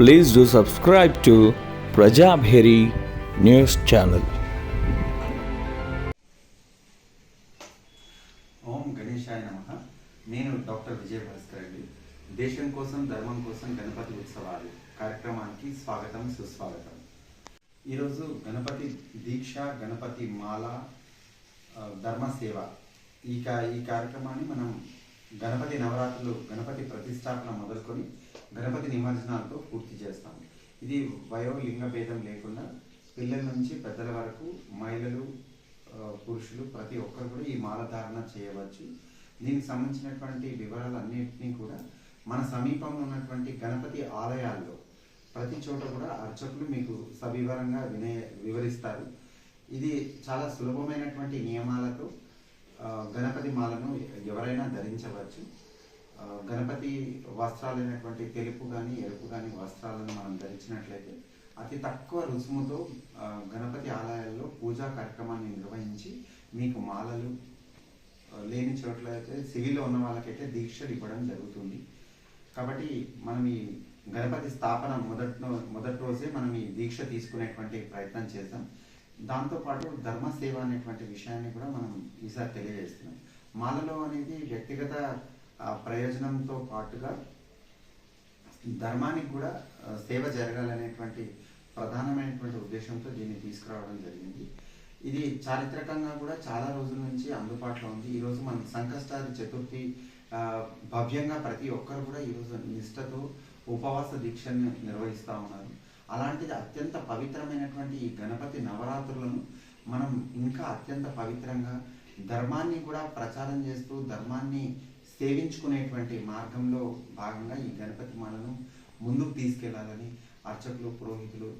Please do subscribe to Prajabheri news channel. ఓం గణేశాయ నమ. నేను డాక్టర్ విజయ భాస్కర్ రెడ్డి. దేశం కోసం ధర్మం కోసం గణపతి ఉత్సవాలు కార్యక్రమానికి స్వాగతం సుస్వాగతం. ఈరోజు గణపతి దీక్ష గణపతి మాల ధర్మ సేవ ఈ ఈ కార్యక్రమాన్ని మనం గణపతి నవరాత్రులు గణపతి ప్రతిష్టాపన మొదలుకొని గణపతి నిమజ్జనాలతో పూర్తి చేస్తాం. ఇది వయో లింగ భేదం లేకుండా పిల్లల నుంచి పెద్దల వరకు మహిళలు పురుషులు ప్రతి ఒక్కరు కూడా ఈ మాల ధారణ చేయవచ్చు. దీనికి సంబంధించినటువంటి వివరాలన్నింటినీ కూడా మన సమీపంలో ఉన్నటువంటి గణపతి ఆలయాల్లో ప్రతి చోట కూడా అర్చకులు మీకు సవివరంగా వినే వివరిస్తారు. ఇది చాలా సులభమైనటువంటి నియమాలతో గణపతి మాలను ఎవరైనా ధరించవచ్చు. గణపతి గణపతి వస్త్రాలైనటువంటి తెలుపు కానీ ఎరుపు కానీ వస్త్రాలను మనం ధరించినట్లయితే అతి తక్కువ రుసుముతో గణపతి ఆలయాల్లో పూజా కార్యక్రమాన్ని నిర్వహించి మీకు మాలలు లేని చోట్ల అయితే సివిల్లో ఉన్న వాళ్ళకైతే దీక్షలు ఇవ్వడం జరుగుతుంది. కాబట్టి మనం ఈ గణపతి స్థాపన మొదటి మొదటి రోజే మనం ఈ దీక్ష తీసుకునేటువంటి ప్రయత్నం చేద్దాం. దాంతోపాటు ధర్మ సేవ అనేటువంటి విషయాన్ని కూడా మనం ఈసారి తెలియజేస్తున్నాం. మాలలో అనేది వ్యక్తిగత ప్రయోజనంతో పాటుగా ధర్మానికి కూడా సేవ జరగాలనేటువంటి ప్రధానమైనటువంటి ఉద్దేశంతో దీన్ని తీసుకురావడం జరిగింది. ఇది చారిత్రకంగా కూడా చాలా రోజుల నుంచి అందుబాటులో ఉంది. ఈరోజు మనం సంకష్టాది చతుర్థి భవ్యంగా ప్రతి ఒక్కరు కూడా ఈరోజు నిష్టతో ఉపవాస దీక్షను నిర్వహిస్తూ ఉన్నారు. అలాంటిది అత్యంత పవిత్రమైనటువంటి ఈ గణపతి నవరాత్రులను మనం ఇంకా అత్యంత పవిత్రంగా ధర్మాన్ని కూడా ప్రచారం చేస్తూ ధర్మాన్ని సేవించుకునేటువంటి మార్గంలో భాగంగా ఈ గణపతి మాలను ముందుకు తీసుకెళ్ళాలని అర్చకులు పురోహితులు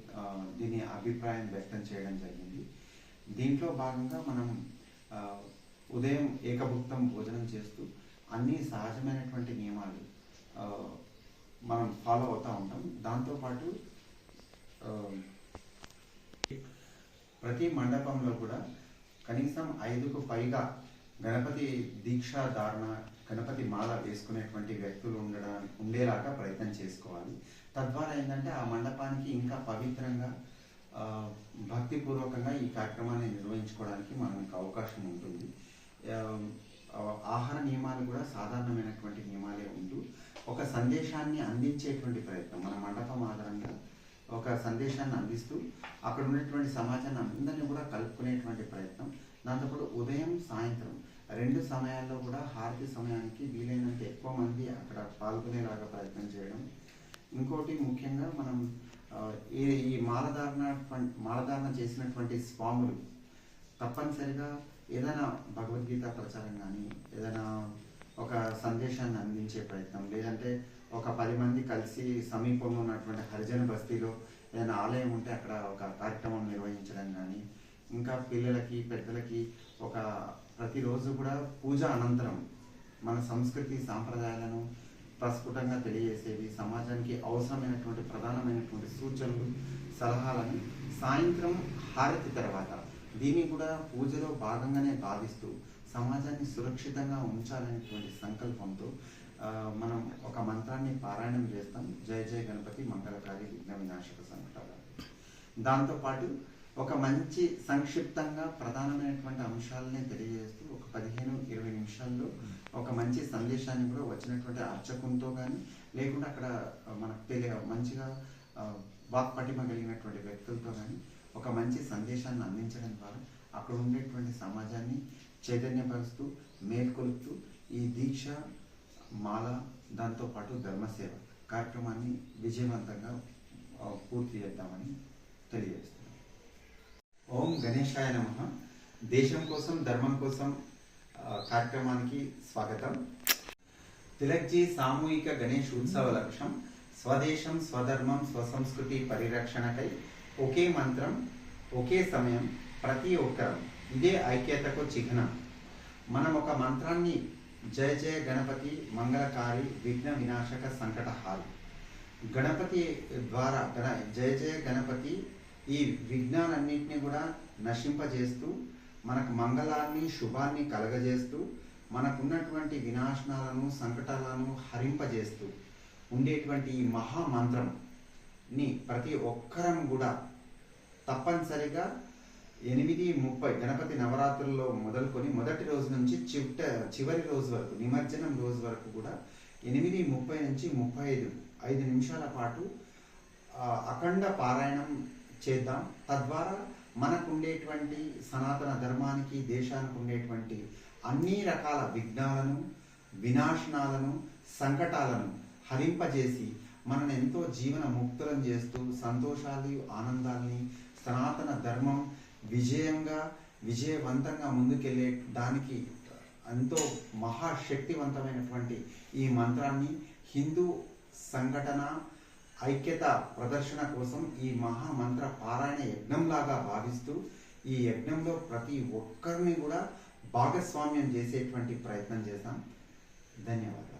దీని అభిప్రాయం వ్యక్తం చేయడం జరిగింది. దీంట్లో భాగంగా మనం ఉదయం ఏకభుక్తం భోజనం చేస్తూ అన్ని సహజమైనటువంటి నియమాలు మనం ఫాలో అవుతూ ఉంటాం. దాంతోపాటు Um, ప్రతి మండపంలో కూడా కనీసం ఐదుకు పైగా గణపతి దీక్షా ధారణ గణపతి మాల వేసుకునేటువంటి వ్యక్తులు ఉండడం ఉండేలాగా ప్రయత్నం చేసుకోవాలి. తద్వారా ఏంటంటే ఆ మండపానికి ఇంకా పవిత్రంగా భక్తిపూర్వకంగా ఈ కార్యక్రమాన్ని నిర్వహించుకోవడానికి మనకు అవకాశం ఉంటుంది. Um, ఆహార నియమాలు కూడా సాధారణమైనటువంటి నియమాలే ఉంటూ ఒక సందేశాన్ని అందించేటువంటి ప్రయత్నం మన మండపం ఆధారంగా ఒక సందేశాన్ని అందిస్తూ అక్కడ ఉన్నటువంటి సమాజాన్ని అందరినీ కూడా కలుపుకునేటువంటి ప్రయత్నం. దాంతోపాటు ఉదయం సాయంత్రం రెండు సమయాల్లో కూడా హారతి సమయానికి వీలైనంత ఎక్కువ మంది అక్కడ పాల్గొనేలాగా ప్రయత్నం చేయడం. ఇంకోటి ముఖ్యంగా మనం ఈ ఈ మాలధారణ మాలధారణ చేసినటువంటి స్వాములు తప్పనిసరిగా ఏదైనా భగవద్గీత ప్రచారం కానీ ఏదైనా ఒక సందేశాన్ని అందించే ప్రయత్నం. లేదంటే ఒక పది మంది కలిసి సమీపంలో ఉన్నటువంటి హరిజన బస్తీలో ఏదైనా ఆలయం ఉంటే అక్కడ ఒక కార్యక్రమం నిర్వహించడం కానీ ఇంకా పిల్లలకి పెద్దలకి ఒక ప్రతిరోజు కూడా పూజ అనంతరం మన సంస్కృతి సాంప్రదాయాలను ప్రస్ఫుటంగా తెలియజేసేవి సమాజానికి అవసరమైనటువంటి ప్రధానమైనటువంటి సూచనలు సలహాలను సాయంత్రం హారతి తర్వాత దీన్ని కూడా పూజలో భాగంగానే భావిస్తూ సమాజాన్ని సురక్షితంగా ఉంచాలనేటువంటి సంకల్పంతో మనం ఒక మంత్రాన్ని పారాయణం చేస్తాం. జయ జయ గణపతి మంగళకారి విఘ్న వినాశక సంకటాల. దాంతోపాటు ఒక మంచి సంక్షిప్తంగా ప్రధానమైనటువంటి అంశాలని తెలియజేస్తూ ఒక పదిహేను ఇరవై నిమిషాల్లో ఒక మంచి సందేశాన్ని కూడా వచ్చినటువంటి అర్చకంతో కానీ లేకుంటే అక్కడ మనకు తెలియ మంచిగా వాక్పటిమ కలిగినటువంటి వ్యక్తులతో కానీ ఒక మంచి సందేశాన్ని అందించడం ద్వారా అక్కడ ఉండేటువంటి సమాజాన్ని చైతన్యపరుస్తూ మేల్కొలుపుతూ ఈ దీక్ష మాల దాంతోపాటు ధర్మసేవ కార్యక్రమాన్ని విజయవంతంగా పూర్తి చేద్దామని తెలియజేస్తున్నాం ఓం గణేశాయ నమ. దేశం కోసం ధర్మం కోసం కార్యక్రమానికి స్వాగతం. తిలక్జీ సామూహిక గణేష్ ఉత్సవ లక్ష్యం స్వదేశం స్వధర్మం స్వసంస్కృతి పరిరక్షణకై ఒకే మంత్రం ఒకే సమయం ప్రతి ఒక్కరం ఇదే ఐక్యతకు చిహ్నం. మనం ఒక మంత్రాన్ని జయ జయ గణపతి మంగళకారి విఘ్న వినాశక సంకటహారి గణపతి ద్వారా గణ జయ జయ గణపతి ఈ విఘ్నాలన్నింటినీ కూడా నశింపజేస్తూ మనకు మంగళాన్ని శుభాన్ని కలగజేస్తూ మనకున్నటువంటి వినాశనాలను సంకటాలను హరింపజేస్తూ ఉండేటువంటి ఈ మహామంత్రంని ప్రతి ఒక్కరం కూడా తప్పనిసరిగా ఎనిమిది ముప్పై గణపతి నవరాత్రుల్లో మొదలుకొని మొదటి రోజు నుంచి చిట్ట చివరి రోజు వరకు నిమజ్జనం రోజు వరకు కూడా ఎనిమిది ముప్పై నుంచి ముప్పై ఐదు ఐదు నిమిషాల పాటు అఖండ పారాయణం చేద్దాం. తద్వారా మనకు ఉండేటువంటి సనాతన ధర్మానికి దేశానికి ఉండేటువంటి అన్ని రకాల విఘ్నాలను వినాశనాలను సంకటాలను హరింపజేసి మనల్ని ఎంతో జీవన ముక్తులను చేస్తూ సంతోషాలు ఆనందాల్ని సనాతన ధర్మం విజయంగా విజయవంతంగా ముందుకెళ్ళే దానికి ఎంతో మహాశక్తివంతమైనటువంటి ఈ మంత్రాన్ని హిందూ సంఘటన ఐక్యత ప్రదర్శన కోసం ఈ మహామంత్ర పారాయణ యజ్ఞంలాగా భావిస్తూ ఈ యజ్ఞంలో ప్రతి ఒక్కరిని కూడా భాగస్వామ్యం చేసేటువంటి ప్రయత్నం చేస్తాం. ధన్యవాదాలు.